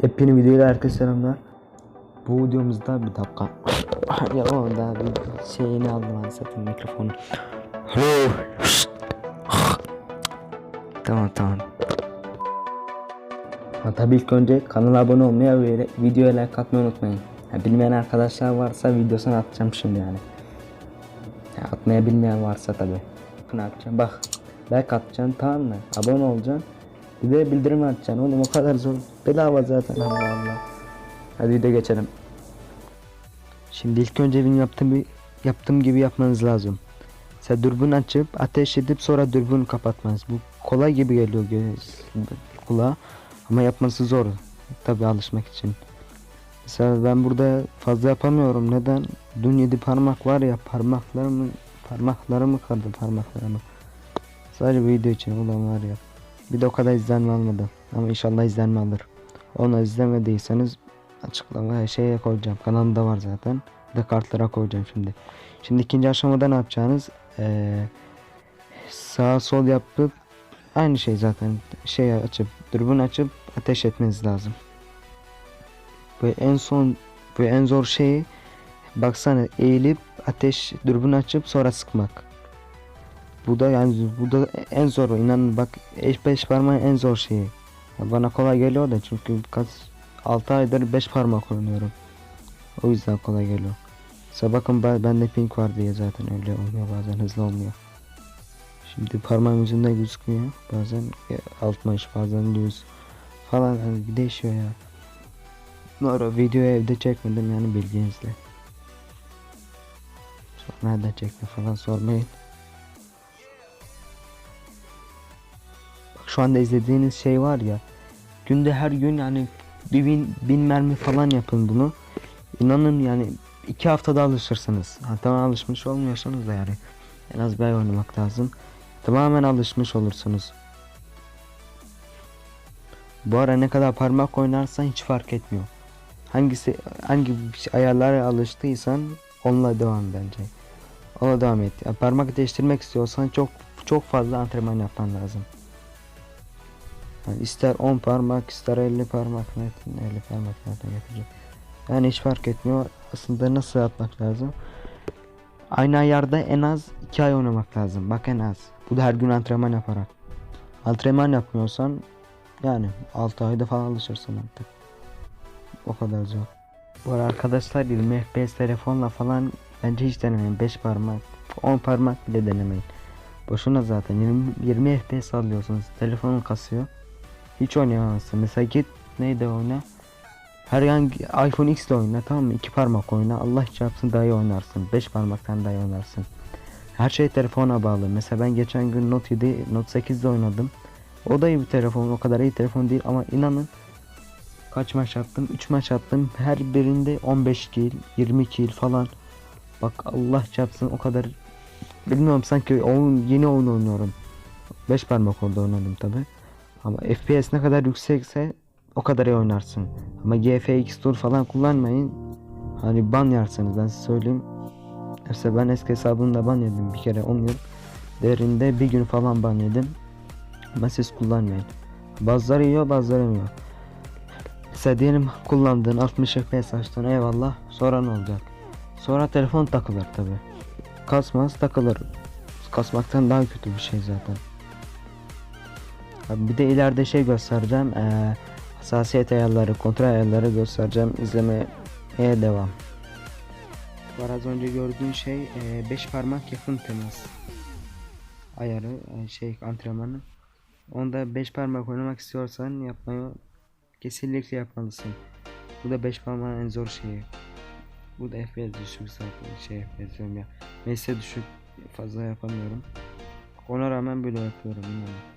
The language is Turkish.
Hepini videoyla herkese selamlar. Bu videomuzda bir dakika. ya oğlum daha bir şeyini aldım ben zaten mikrofonu. Tamam tamam. Ha, tabii ilk önce kanala abone olmayı ve videoya like atmayı unutmayın. Ha, bilmeyen arkadaşlar varsa videosunu atacağım şimdi yani. Ya, atmaya bilmeyen varsa tabii. Ne yapacağım? Bak like atacaksın tamam mı? Abone olacaksın. Bir de bildirim açacaksın oğlum o kadar zor. Bedava zaten Allah Allah. Hadi video geçelim. Şimdi ilk önce benim yaptığım, yaptığım gibi yapmanız lazım. Sen dürbün açıp ateş edip sonra dürbün kapatmanız. Bu kolay gibi geliyor göz kulağa ama yapması zor. Tabi alışmak için. Mesela ben burada fazla yapamıyorum. Neden? Dün yedi parmak var ya parmaklarımı parmaklarımı kırdı parmaklarımı. Sadece video için ulan var ya. Bir de o kadar izlenme almadı. Ama inşallah izlenme alır. Onu izlemediyseniz açıklama şeye koyacağım. Kanalımda var zaten. Bir de kartlara koyacağım şimdi. Şimdi ikinci aşamada ne yapacağınız? Ee, sağ sol yapıp aynı şey zaten. Şey açıp dürbün açıp ateş etmeniz lazım. Ve en son ve en zor şeyi baksana eğilip ateş dürbün açıp sonra sıkmak. Bu da yani bu da en zor inanın bak eş beş parmağın en zor şeyi. Bana kolay geliyor da çünkü kaç 6 aydır 5 parmak oynuyorum. O yüzden kolay geliyor. Mesela bakın ben- bende pink var diye zaten öyle olmuyor bazen hızlı olmuyor. Şimdi parmağım yüzünde gözükmüyor. Bazen 60 bazen 100 falan yani değişiyor ya. Sonra videoyu evde çekmedim yani. Sonra nerede çekti falan sormayın. Şu anda izlediğiniz şey var ya. Günde her gün yani bir bin, bin mermi falan yapın bunu. İnanın yani iki haftada alışırsınız. Ha, tamam alışmış olmuyorsanız da yani en az bir ay oynamak lazım. Tamamen alışmış olursunuz. Bu ara ne kadar parmak oynarsan hiç fark etmiyor. Hangisi hangi ayarlara alıştıysan onunla devam bence. Ona devam et. Ya parmak değiştirmek istiyorsan çok çok fazla antrenman yapman lazım. Yani ister 10 parmak ister 50 parmak nereden 50 parmak nereden yapacak. Yani hiç fark etmiyor. Aslında nasıl yapmak lazım? Aynı ayarda en az 2 ay oynamak lazım. Bak en az. Bu da her gün antrenman yaparak. Antrenman yapmıyorsan yani 6 ayda falan alışırsın artık. O kadar zor. Bu arada arkadaşlar 20 FPS telefonla falan bence hiç denemeyin. 5 parmak, 10 parmak bile denemeyin. Boşuna zaten 20, 20 FPS alıyorsunuz. Telefonun kasıyor. Hiç oynayamazsın. Mesela git neydi oyna? Herhangi iPhone X ile oyna tamam mı? 2 parmak oyna. Allah çarpsın daha iyi oynarsın. 5 parmaktan daha iyi oynarsın. Her şey telefona bağlı. Mesela ben geçen gün Note 7, Note 8 oynadım. O da iyi bir telefon. O kadar iyi telefon değil ama inanın kaç maç attım? 3 maç attım. Her birinde 15 kill, 20 kill falan. Bak Allah çarpsın o kadar bilmiyorum sanki oyun, yeni oyun oynuyorum. 5 parmak orada oynadım tabi. Ama FPS ne kadar yüksekse o kadar iyi oynarsın. Ama GFX Tool falan kullanmayın. Hani ban yersiniz ben size söyleyeyim. Mesela ben eski hesabımda ban yedim bir kere 10 yıl. Derinde bir gün falan ban yedim. Ama siz kullanmayın. Bazıları yiyor bazıları yemiyor. Mesela diyelim kullandığın 60 FPS açtın eyvallah. Sonra ne olacak? Sonra telefon takılır tabi. Kasmaz takılır. Kasmaktan daha kötü bir şey zaten. Bir de ileride şey göstereceğim. Eee hassasiyet ayarları, kontrol ayarları göstereceğim. İzlemeye devam. Var az önce gördüğün şey 5 parmak yakın temas ayarı e, şey antrenmanı. Onda 5 parmak oynamak istiyorsan yapmayı kesinlikle yapmalısın. Bu da 5 parmağın en zor şeyi. Bu da FPS düşük zaten şey FPS ya. Neyse düşük fazla yapamıyorum. Ona rağmen böyle yapıyorum inanın.